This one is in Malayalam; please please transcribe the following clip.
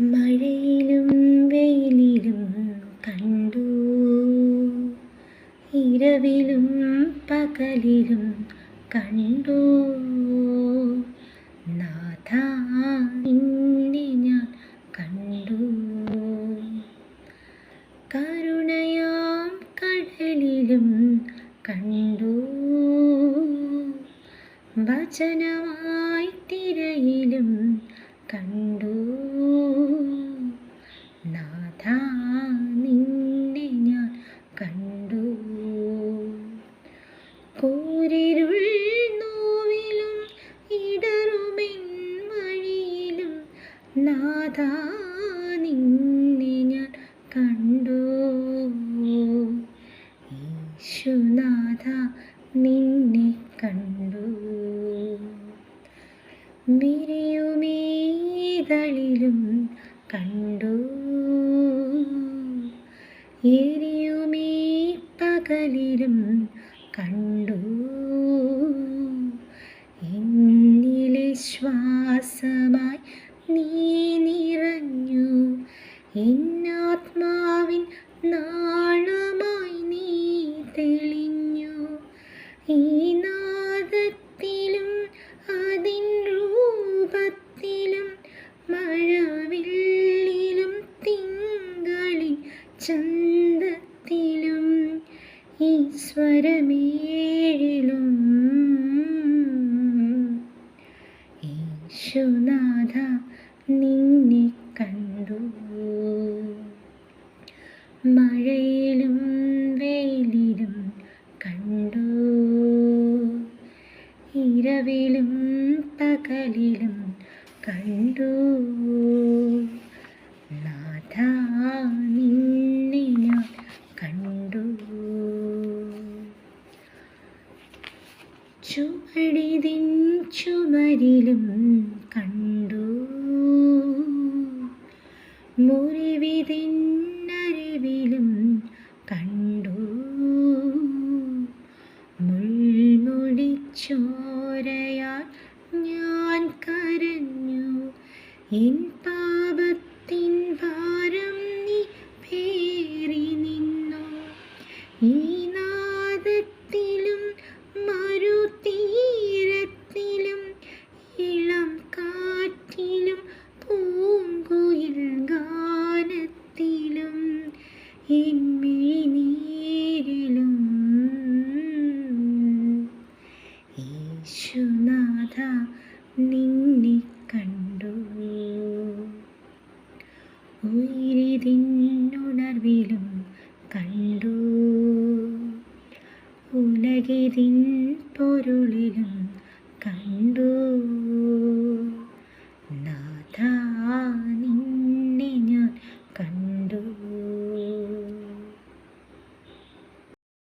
മഴയിലും വെയിലിലും കണ്ടു. ഇരവിലും പകലിലും കണ്ടു. നാഥ നിന്നെ ഞാൻ കണ്ടു. കരുണയാം കടലിലും കണ്ടു. വചനമായി തിരയിലും കണ്ടു. നാഥ നിന്നെ ഞാൻ കണ്ടു. യേശുനാഥ നിന്നെ കണ്ടു. വിരിയുമീതളിലും കണ്ടു. എരിയുമീ പകലിലും കണ്ടു. എന്നാത്മാവിൻ നാണമായി നീ തെളിഞ്ഞു. ഈ നാദത്തിലും അതിൻ രൂപത്തിലും മഴവില്ലിലും തിങ്കളി ചന്തത്തിലും ഈ സ്വരമേഴിലും യേശുനാഥ നിന്നെ കണ്ടു. ഇരവിലും പകലിലും കണ്ടു. നാഥ നിന്നെ ഞാൻ കണ്ടു. ചുവടിതിൻ ചുമരിലും കണ്ടു. മുറിവിതിന്നരിവിലും മുൾമുടിച്ചോരയാൽ ഞാൻ കരഞ്ഞു. എൻ പാപത്തിൻ ഭാരം നിന്നെ കണ്ടു. ഉയരിതിന്നുണർവിലും കണ്ടു. ഉലകിതിൻ പൊരുളിലും കണ്ടു.